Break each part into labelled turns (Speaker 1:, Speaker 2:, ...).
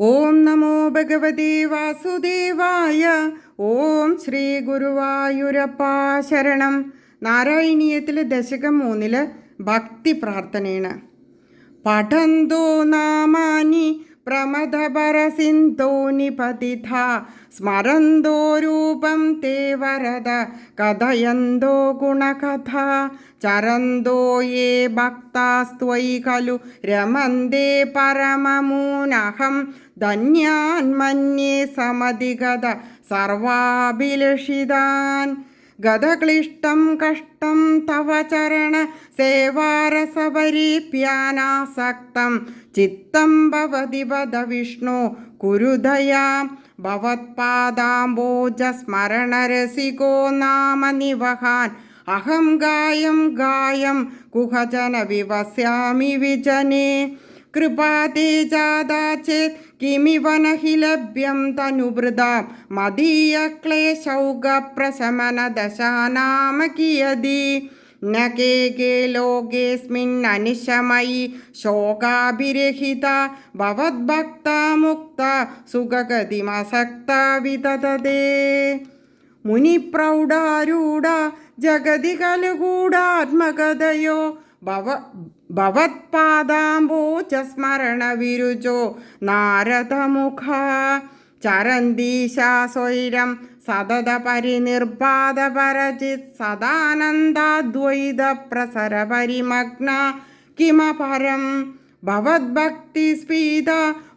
Speaker 1: ഓം നമോ ഭഗവതി വാസുദേവായ ഓം ശ്രീ ഗുരുവായൂരപ്പ ശരണം. നാരായണീയത്തിലെ ദശകം മൂന്നിൽ ഭക്തി പ്രാർത്ഥനയാണ് പഠന്തോ നാമാനി പ്രമദപരസിന്ധോ നിപതിഥ സ്മരന്തോ രൂപം തേ വരദ. കഥയന്തോ ഗുണകഥ. ചരന്തോ യേ ഭക്താസ്ത്വയി ഖലു. രമന്തേ പരമമൂനഹം. ധന്യാൻ മന്യേ സമതിഗത ഗതക്ലിഷ്ടം കഷ്ടം തവ ചരണ സേവാരസപരീപ്യാനാസക്തം. ചിത്തം ഭവതി വദ വിഷ്ണു കുരുദയാ കുരുദയാം ഭവത്പാദാംബോജസ്മരണരസികോ നാമ നിവഹാൻ. അഹം ഗായം ഗായം കുഹജന कृपा ते जादा चेत् किमिव न हि लभ्यं तनुभृदा मदीयक्लेशौगप्रशमनदशानां कियदि न के के लोकेऽस्मिन्ननिशमयि शोकाभिरहिता भवद्भक्ता मुक्ता सुखगतिमसक्ता विदधते मुनिप्रौढारूढा जगति खलु गूढात्मकतयो भव ഭവ ഭവത്പാദാംബോജസ്മരണ വിരുചോ നാരദമുഖ. ചരന്തീശാസ്വൈരം സതത പരിനിർബാധ പരചിത് സദാനന്ദാദ്വൈത പ്രസര പരിമഗ്ന കിമപരം ഭവദ്ഭക്തിസ്ഫീത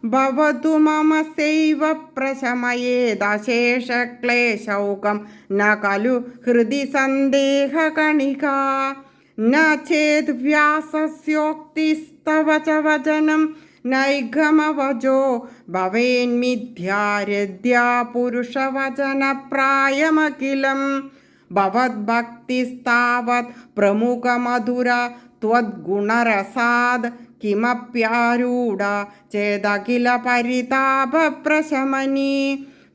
Speaker 1: ഭവതു മമ സൈവ പ്രശമയേദശേഷക്ലേശൗകം ന ഖലു ഹൃദി സന്ദേഹകണിക. न चेद् व्यासस्योक्तिस्तव च वचनं नैघमवजो भवेन्मिथ्यारद्या पुरुषवचनप्रायमखिलं भवद्भक्तिस्तावत् प्रमुखमधुरा त्वद्गुणरसाद् किमप्यारूढा चेदखिल परितापप्रशमनी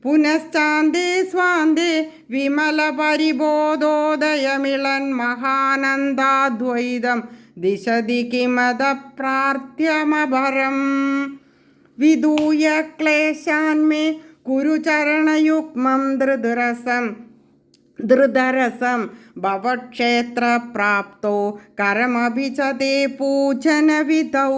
Speaker 1: പുനശ്ചാന്തേ സ്വാന്തേ വിമല പരിബോധോദയമിളൻ മഹാനന്ദാദ്വൈതം ദിശതി കിമത പ്രാർത്ഥ്യമഭരം വിദൂയ ക്ലേശാന്മേ കുരുചരണയുഗ്മം ധൃതുരസം ധൃതരസം ഭവക്ഷേത്രപ്രാപ്തോ കരമഭി പൂജനവിധൗ.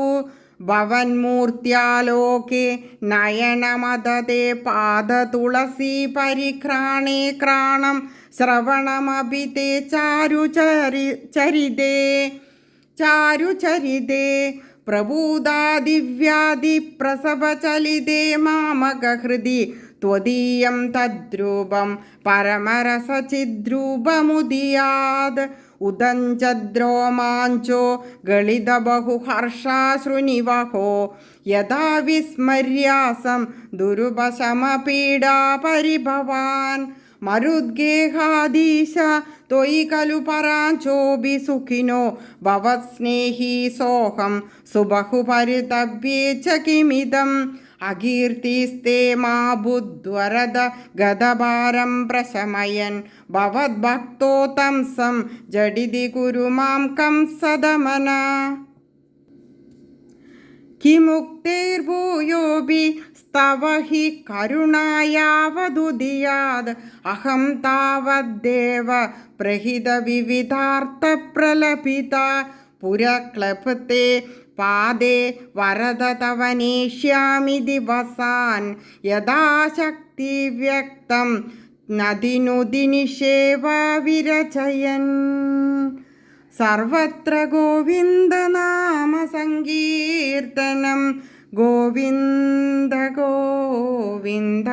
Speaker 1: ഭവന്മൂർത്തിയാലോകെ നയനമദതേ പാദതുളസി പരിഘ്രാണേ ക്രാണം ശ്രവണമഭി തേ ചാരുചരി ചരിതേ ചാരുചരിതേ പ്രഭൂതാദിവ്യാധിപ്രസവചലിതേ മാമകഹൃദി त्वदीयं तद्रूपं परमरसचिद्रूपमुदीयात् उदञ्चद्रोमाञ्चो गलितबहुहर्षाश्रुनिवहो यदा विस्मर्यासं दुरुपशमपीडापरिभवान् मरुद्गेहाधीश त्वयि खलु पराञ्चोऽपि सुखिनो भवत्स्नेही सोऽहं सुबहुपरितव्ये च किमिदम् അകീർത്തിസ്തേ മാ ബുദ്ധ്വരദ ഗതഭാരം പ്രശമയൻ. ഭവദ്ഭക്തോ തംസം ജഡിതി കുരു മാം കംസദമന ഹി കരുണായാവതുദിയാത് അഹം താവദ്ദേവ പ്രഹിത വിവിധാർത്ഥ പ്രലപിത പുരക്ലപ്ത്തെ പാദേ വരദ തവ നേഷ്യാമി ദിവസാൻ. യഥാശക്തി വ്യക്തം. നദിനുദിനിഷേവാവിരചയൻ സർവത്ര ഗോവിന്ദനാമസങ്കീർത്തനം ഗോവിന്ദ ഗോവിന്ദ.